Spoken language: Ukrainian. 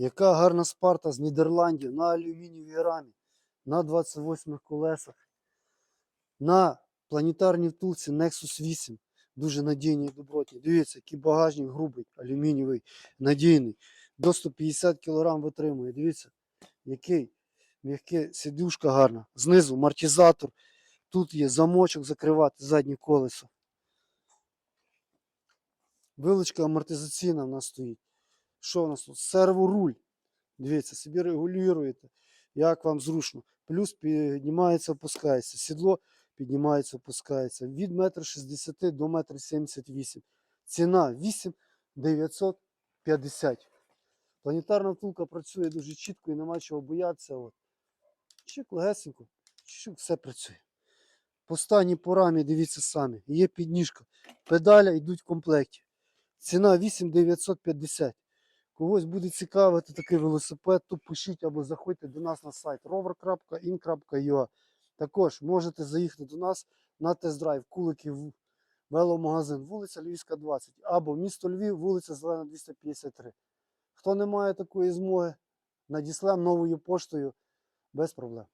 Яка гарна спарта з Нідерландів на алюмінієвій рамі, на 28 колесах, на планетарній втулці Nexus 8. Дуже надійні і добротні. Дивіться, який багажник грубий, алюмінієвий, надійний. До 150 кг витримує. Дивіться, який м'який, сидушка гарна. Знизу амортизатор. Тут є замочок закривати заднє колесо. Вилочка амортизаційна в нас стоїть. Що у нас тут? Серворуль. Дивіться, собі регулюєте, як вам зручно. Плюс піднімається, опускається. Сідло піднімається, опускається. Від 1,60 м до 1,78 м. Ціна 8 950. Планетарна втулка працює дуже чітко і нема чого боятися. От. Чик легесенько, чик, все працює. По стані по рамі, дивіться самі, є підніжка. Педаля йдуть в комплекті. Ціна 8950. Когось буде цікавити такий велосипед, то пишіть або заходьте до нас на сайт rover.in.ua. Також можете заїхати до нас на тест-драйв Куликів веломагазин, вулиця Львівська, 20, або місто Львів, вулиця Зелена 253. Хто не має такої змоги, надіслемо новою поштою без проблем.